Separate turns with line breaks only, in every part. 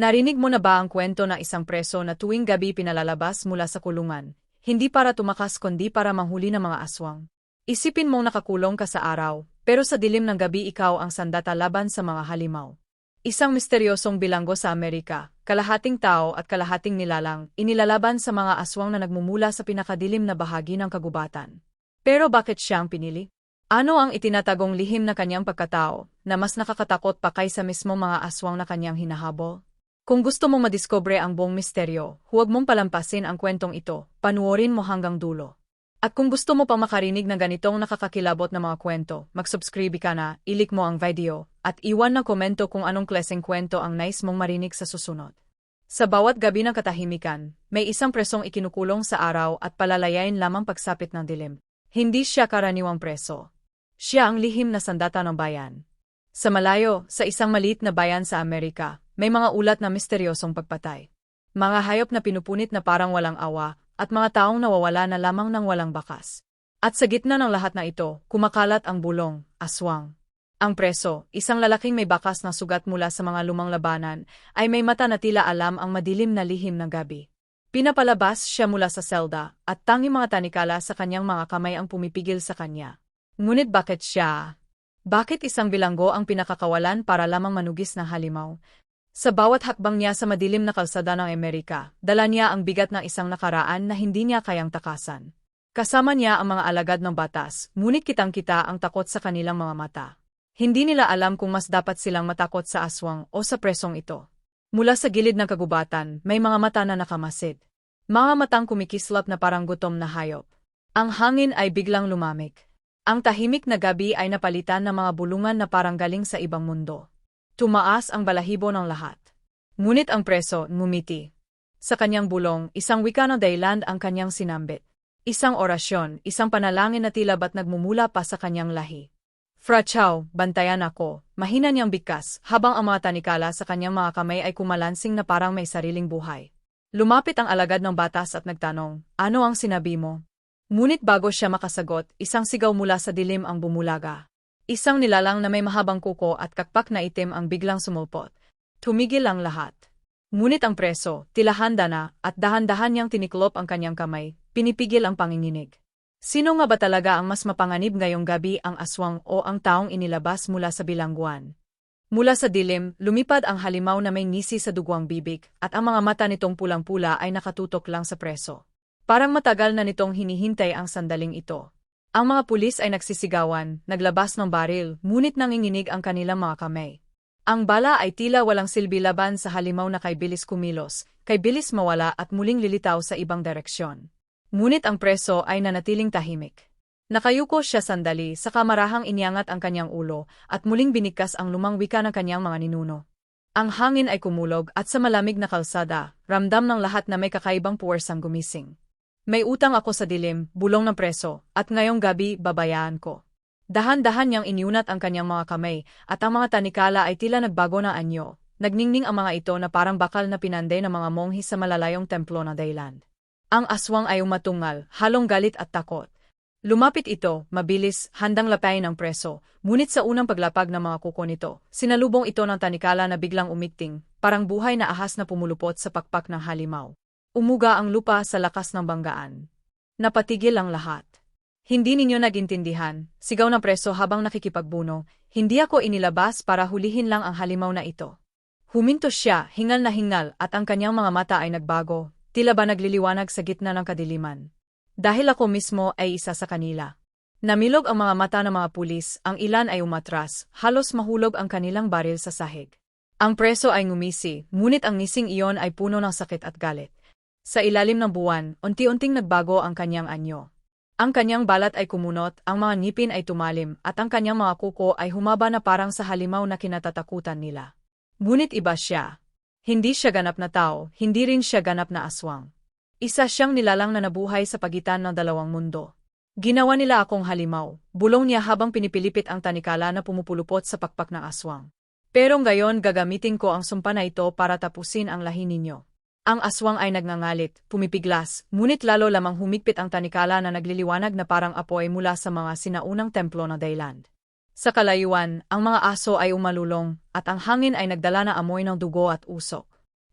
Narinig mo na ba ang kwento ng isang preso na tuwing gabi pinalalabas mula sa kulungan, hindi para tumakas kundi para manghuli ng mga aswang? Isipin mong nakakulong ka sa araw, pero sa dilim ng gabi ikaw ang sandata laban sa mga halimaw. Isang misteryosong bilanggo sa Amerika, kalahating tao at kalahating nilalang, inilalaban sa mga aswang na nagmumula sa pinakadilim na bahagi ng kagubatan. Pero bakit siya ang pinili? Ano ang itinatagong lihim na kanyang pagkatao, na mas nakakatakot pa kaysa mismo mga aswang na kanyang hinahabol? Kung gusto mong madiscover ang buong misteryo, huwag mong palampasin ang kwentong ito, panuorin mo hanggang dulo. At kung gusto mo pa makarinig ng ganitong nakakakilabot na mga kwento, mag-subscribe ka na, ilik mo ang video, at iwan na komento kung anong klaseng kwento ang nais mong marinig sa susunod. Sa bawat gabi ng katahimikan, may isang presong ikinukulong sa araw at palalayain lamang pagsapit ng dilim. Hindi siya karaniwang preso. Siya ang lihim na sandata ng bayan. Sa malayo, sa isang maliit na bayan sa Amerika, may mga ulat na misteryosong pagpatay. Mga hayop na pinupunit na parang walang awa, at mga taong nawawala na lamang ng walang bakas. At sa gitna ng lahat na ito, kumakalat ang bulong, aswang. Ang preso, isang lalaking may bakas na sugat mula sa mga lumang labanan, ay may mata na tila alam ang madilim na lihim ng gabi. Pinapalabas siya mula sa selda, at tanging mga tanikala sa kanyang mga kamay ang pumipigil sa kanya. Ngunit bakit siya? Bakit isang bilanggo ang pinakakawalan para lamang manugis ng halimaw, sa bawat hakbang niya sa madilim na kalsada ng Amerika, dala niya ang bigat ng isang nakaraan na hindi niya kayang takasan. Kasama niya ang mga alagad ng batas, ngunit kitang-kita ang takot sa kanilang mga mata. Hindi nila alam kung mas dapat silang matakot sa aswang o sa presong ito. Mula sa gilid ng kagubatan, may mga mata na nakamasid. Mga matang kumikislap na parang gutom na hayop. Ang hangin ay biglang lumamig. Ang tahimik na gabi ay napalitan ng mga bulungan na parang galing sa ibang mundo. Tumaas ang balahibo ng lahat. Ngunit ang preso, ngumiti. Sa kanyang bulong, isang wika ng dayland ang kanyang sinambit. Isang orasyon, isang panalangin na tila ba't nagmumula pa sa kanyang lahi. Fra Chow, bantayan ako, mahina niyang bigkas, habang ang mga tanikala sa kanyang mga kamay ay kumalansing na parang may sariling buhay. Lumapit ang alagad ng batas at nagtanong, ano ang sinabi mo? Ngunit bago siya makasagot, isang sigaw mula sa dilim ang bumulaga. Isang nilalang na may mahabang kuko at kakpak na itim ang biglang sumulpot. Tumigil ang lahat. Ngunit ang preso, tilahanda na, at dahan-dahan niyang tiniklop ang kanyang kamay, pinipigil ang panginginig. Sino nga ba talaga ang mas mapanganib ngayong gabi ang aswang o ang taong inilabas mula sa bilangguan? Mula sa dilim, lumipad ang halimaw na may ngisi sa duguang bibig, at ang mga mata nitong pulang-pula ay nakatutok lang sa preso. Parang matagal na nitong hinihintay ang sandaling ito. Ang mga pulis ay nagsisigawan, naglabas ng baril, ngunit nanginginig ang kanilang mga kamay. Ang bala ay tila walang silbi laban sa halimaw na kay bilis kumilos, kay bilis mawala at muling lilitaw sa ibang direksyon. Ngunit ang preso ay nanatiling tahimik. Nakayuko siya sandali sa kamarahang iniangat ang kanyang ulo at muling binigkas ang lumang wika ng kanyang mga ninuno. Ang hangin ay kumulog at sa malamig na kalsada, ramdam ng lahat na may kakaibang puwersang gumising. May utang ako sa dilim, bulong ng preso, at ngayong gabi babayaan ko. Dahan-dahan niyang iniunat ang kanyang mga kamay, at ang mga tanikala ay tila nagbago ng anyo. Nagningning ang mga ito na parang bakal na pinande ng mga monghi sa malalayong templo na Dayland. Ang aswang ay umatungal, halong galit at takot. Lumapit ito, mabilis, handang lapayin ng preso, ngunit sa unang paglapag ng mga kuko nito, sinalubong ito ng tanikala na biglang umikting, parang buhay na ahas na pumulupot sa pakpak ng halimaw. Umuga ang lupa sa lakas ng banggaan. Napatigil ang lahat. Hindi ninyo nagintindihan, sigaw ng preso habang nakikipagbuno, hindi ako inilabas para hulihin lang ang halimaw na ito. Huminto siya, hingal na hingal at ang kanyang mga mata ay nagbago, tila ba nagliliwanag sa gitna ng kadiliman. Dahil ako mismo ay isa sa kanila. Namilog ang mga mata ng mga pulis, ang ilan ay umatras, halos mahulog ang kanilang baril sa sahig. Ang preso ay ngumisi, ngunit ang nising iyon ay puno ng sakit at galit. Sa ilalim ng buwan, unti-unting nagbago ang kanyang anyo. Ang kanyang balat ay kumunot, ang mga ngipin ay tumalim, at ang kanyang mga kuko ay humaba na parang sa halimaw na kinatatakutan nila. Ngunit iba siya. Hindi siya ganap na tao, hindi rin siya ganap na aswang. Isa siyang nilalang na nabuhay sa pagitan ng dalawang mundo. Ginawa nila akong halimaw, bulong niya habang pinipilipit ang tanikala na pumupulupot sa pakpak ng aswang. Pero ngayon gagamitin ko ang sumpa na ito para tapusin ang lahi ninyo. Ang aswang ay nagngangalit, pumipiglas, ngunit lalo lamang humigpit ang tanikala na nagliliwanag na parang apoy mula sa mga sinaunang templo na Dayland. Sa kalayuan, ang mga aso ay umalulong, at ang hangin ay nagdala na amoy ng dugo at usok.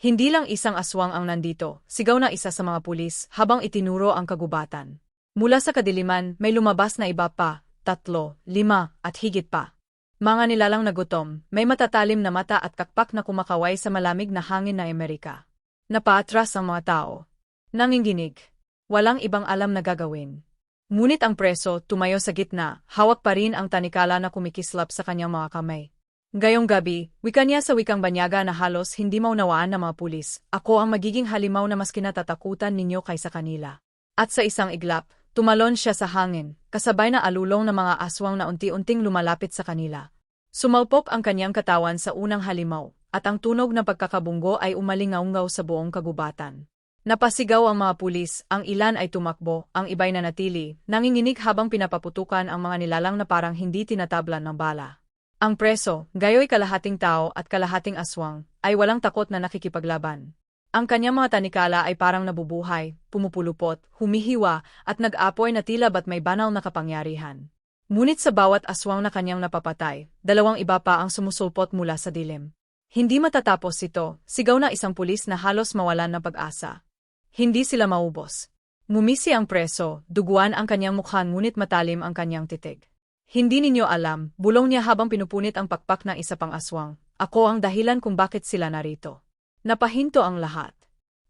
Hindi lang isang aswang ang nandito, sigaw na isa sa mga pulis habang itinuro ang kagubatan. Mula sa kadiliman, may lumabas na iba pa, tatlo, lima, at higit pa. Mga nilalang na gutom, may matatalim na mata at kakpak na kumakaway sa malamig na hangin na Amerika. Napaatras ang mga tao. Nanginginig. Walang ibang alam na gagawin. Ngunit ang preso, tumayo sa gitna, hawak pa rin ang tanikala na kumikislap sa kanyang mga kamay. Gayong gabi, wika niya sa wikang banyaga na halos hindi maunawaan ng mga pulis, ako ang magiging halimaw na mas kinatatakutan ninyo kaysa kanila. At sa isang iglap, tumalon siya sa hangin, kasabay na alulong ng mga aswang na unti-unting lumalapit sa kanila. Sumalpok ang kanyang katawan sa unang halimaw, at ang tunog ng pagkakabunggo ay umalingaungaw sa buong kagubatan. Napasigaw ang mga pulis, ang ilan ay tumakbo, ang iba'y nanatili, nanginginig habang pinapaputukan ang mga nilalang na parang hindi tinatablan ng bala. Ang preso, gayoy kalahating tao at kalahating aswang, ay walang takot na nakikipaglaban. Ang kanyang mga tanikala ay parang nabubuhay, pumupulupot, humihiwa, at nag-apoy na tila ba't may banal na kapangyarihan. Ngunit sa bawat aswang na kanyang napapatay, dalawang iba pa ang sumusulpot mula sa dilim. Hindi matatapos ito, sigaw na isang pulis na halos mawalan ng pag-asa. Hindi sila maubos. Mumisi ang preso, duguan ang kanyang mukha ngunit matalim ang kanyang titig. Hindi ninyo alam, bulong niya habang pinupunit ang pakpak ng isa pang aswang. Ako ang dahilan kung bakit sila narito. Napahinto ang lahat.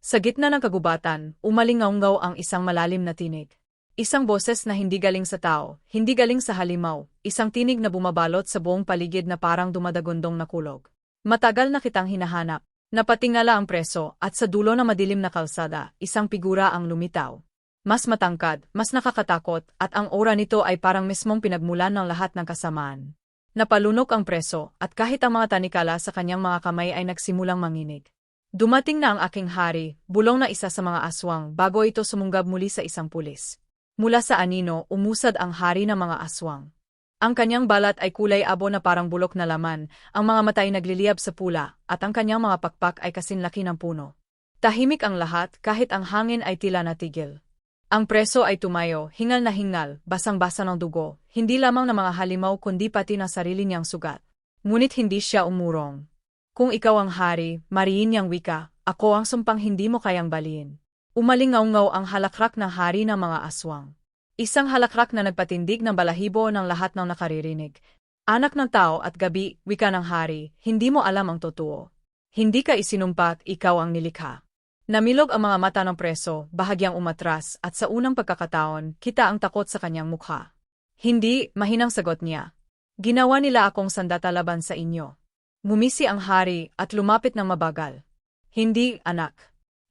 Sa gitna ng kagubatan, umalingaungaw ang isang malalim na tinig. Isang boses na hindi galing sa tao, hindi galing sa halimaw, isang tinig na bumabalot sa buong paligid na parang dumadagundong na kulog. Matagal na kitang hinahanap, Napatingala ang preso at sa dulo ng madilim na kalsada, isang figura ang lumitaw. Mas matangkad, mas nakakatakot, at ang aura nito ay parang mismong pinagmulan ng lahat ng kasamaan. Napalunok ang preso, at kahit ang mga tanikala sa kanyang mga kamay ay nagsimulang manginig. Dumating na ang aking hari, bulong na isa sa mga aswang bago ito sumunggab muli sa isang pulis. Mula sa anino, umusad ang hari ng mga aswang. Ang kanyang balat ay kulay abo na parang bulok na laman, ang mga mata ay nagliliyab sa pula, at ang kanyang mga pakpak ay kasinlaki ng puno. Tahimik ang lahat kahit ang hangin ay tila natigil. Ang preso ay tumayo, hingal na hingal, basang-basa ng dugo, hindi lamang ng mga halimaw kundi pati ng sarili niyang sugat. Ngunit hindi siya umurong. Kung ikaw ang hari, mariin niyang wika, ako ang sumpang hindi mo kayang baliin. Umalingaw-ngaw ang halakrak ng hari ng mga aswang. Isang halakrak na nagpatindig ng balahibo ng lahat ng nakaririnig. Anak ng tao at gabi, wika ng hari, hindi mo alam ang totoo. Hindi ka isinumpat, ikaw ang nilikha. Namilog ang mga mata ng preso, bahagyang umatras, at sa unang pagkakataon, kita ang takot sa kanyang mukha. Hindi, mahinang sagot niya. Ginawa nila akong sandata laban sa inyo. Mumisi ang hari at lumapit ng mabagal. Hindi, anak.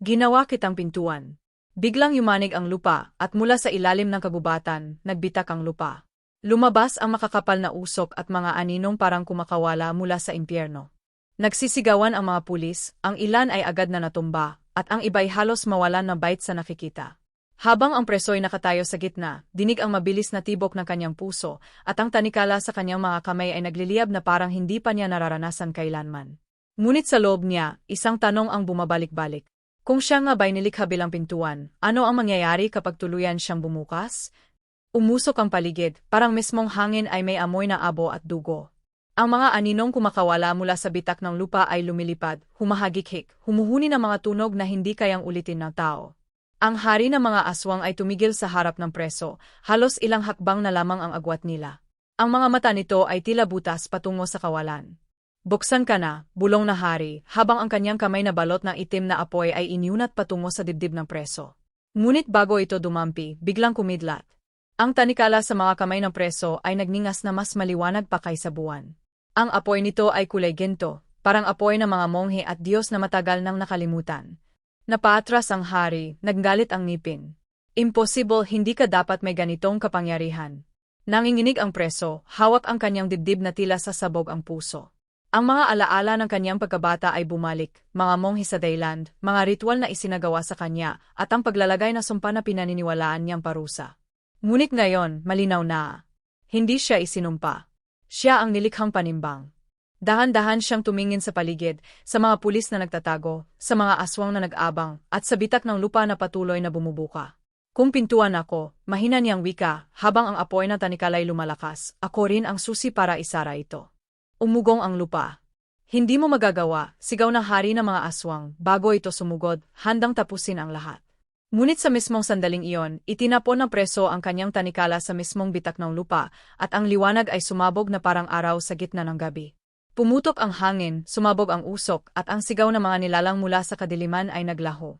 Ginawa kitang pintuan. Biglang yumanig ang lupa at mula sa ilalim ng kagubatan, nagbitak ang lupa. Lumabas ang makakapal na usok at mga aninong parang kumakawala mula sa impyerno. Nagsisigawan ang mga pulis, ang ilan ay agad na natumba, at ang iba'y halos mawalan ng bite sa nakikita. Habang ang preso'y nakatayo sa gitna, dinig ang mabilis na tibok ng kanyang puso, at ang tanikala sa kanyang mga kamay ay nagliliyab na parang hindi pa niya nararanasan kailanman. Ngunit sa loob niya, isang tanong ang bumabalik-balik. Kung siya nga ba'y nilikha bilang pintuan, ano ang mangyayari kapag tuluyan siyang bumukas? Umusok ang paligid, parang mismong hangin ay may amoy na abo at dugo. Ang mga aninong kumakawala mula sa bitak ng lupa ay lumilipad, humahagik humuhuni ng mga tunog na hindi kayang ulitin ng tao. Ang hari ng mga aswang ay tumigil sa harap ng preso, halos ilang hakbang na lamang ang agwat nila. Ang mga mata nito ay tila butas patungo sa kawalan. Buksan ka na, bulong na hari, habang ang kanyang kamay na balot ng itim na apoy ay inyunat patungo sa dibdib ng preso. Ngunit bago ito dumampi, biglang kumidlat. Ang tanikala sa mga kamay ng preso ay nagningas na mas maliwanag pa kaysa buwan. Ang apoy nito ay kulay gento, parang apoy ng mga monghe at Diyos na matagal nang nakalimutan. Napaatras ang hari, naggalit ang ngipin. Imposible hindi ka dapat may ganitong kapangyarihan. Nanginginig ang preso, hawak ang kanyang dibdib na tila sa sabog ang puso. Ang mga alaala ng kanyang pagkabata ay bumalik, mga monghe sa Dayland, mga ritual na isinagawa sa kanya, at ang paglalagay na sumpa na pinaniniwalaan niyang parusa. Ngunit ngayon, malinaw na. Hindi siya isinumpa. Siya ang nilikhang panimbang. Dahan-dahan siyang tumingin sa paligid, sa mga pulis na nagtatago, sa mga aswang na nag-abang, at sa bitak ng lupa na patuloy na bumubuka. Kung pintuan ako, mahina niyang wika, habang ang apoy na tanikalay lumalakas, ako rin ang susi para isara ito. Umugong ang lupa. Hindi mo magagawa, sigaw ng hari ng mga aswang, bago ito sumugod, handang tapusin ang lahat. Ngunit sa mismong sandaling iyon, itinapon ng preso ang kanyang tanikala sa mismong bitak ng lupa, at ang liwanag ay sumabog na parang araw sa gitna ng gabi. Pumutok ang hangin, sumabog ang usok, at ang sigaw ng mga nilalang mula sa kadiliman ay naglaho.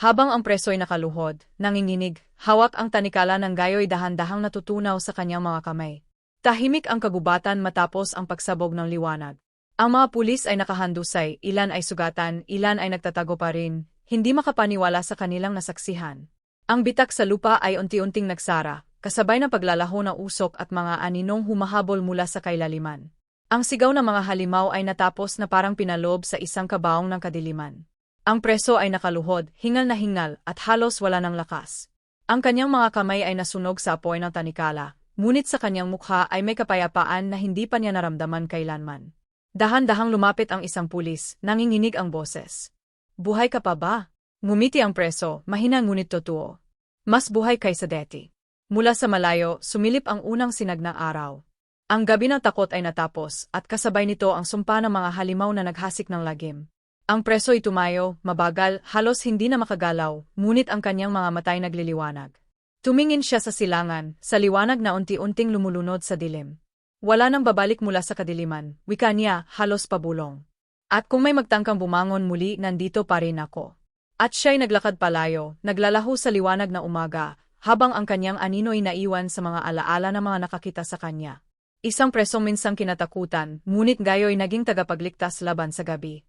Habang ang preso ay nakaluhod, nanginginig, hawak ang tanikala ng gayo'y dahan-dahang natutunaw sa kanyang mga kamay. Tahimik ang kagubatan matapos ang pagsabog ng liwanag. Ang mga pulis ay nakahandusay, ilan ay sugatan, ilan ay nagtatago pa rin, hindi makapaniwala sa kanilang nasaksihan. Ang bitak sa lupa ay unti-unting nagsara, kasabay ng paglalaho ng usok at mga aninong humahabol mula sa kailaliman. Ang sigaw ng mga halimaw ay natapos na parang pinalob sa isang kabaong ng kadiliman. Ang preso ay nakaluhod, hingal na hingal, at halos wala ng lakas. Ang kanyang mga kamay ay nasunog sa apoy ng tanikala, ngunit sa kanyang mukha ay may kapayapaan na hindi pa niya naramdaman kailanman. Dahan-dahang lumapit ang isang pulis, nanginginig ang boses. Buhay ka pa ba? Ngumiti ang preso, mahina ngunit totoo. Mas buhay kaysa deti. Mula sa malayo, sumilip ang unang sinag ng araw. Ang gabi ng takot ay natapos, at kasabay nito ang sumpa ng mga halimaw na naghasik ng lagim. Ang preso ay tumayo, mabagal, halos hindi na makagalaw, ngunit ang kanyang mga matay nagliliwanag. Tumingin siya sa silangan, sa liwanag na unti-unting lumulunod sa dilim. Wala nang babalik mula sa kadiliman, wika niya, halos pabulong. At kung may magtangkang bumangon muli, nandito pa rin ako. At siya'y naglakad palayo, naglalaho sa liwanag na umaga, habang ang kanyang anino'y naiwan sa mga alaala ng mga nakakita sa kanya. Isang presong minsang kinatakutan, ngunit gayo'y naging tagapagligtas laban sa gabi.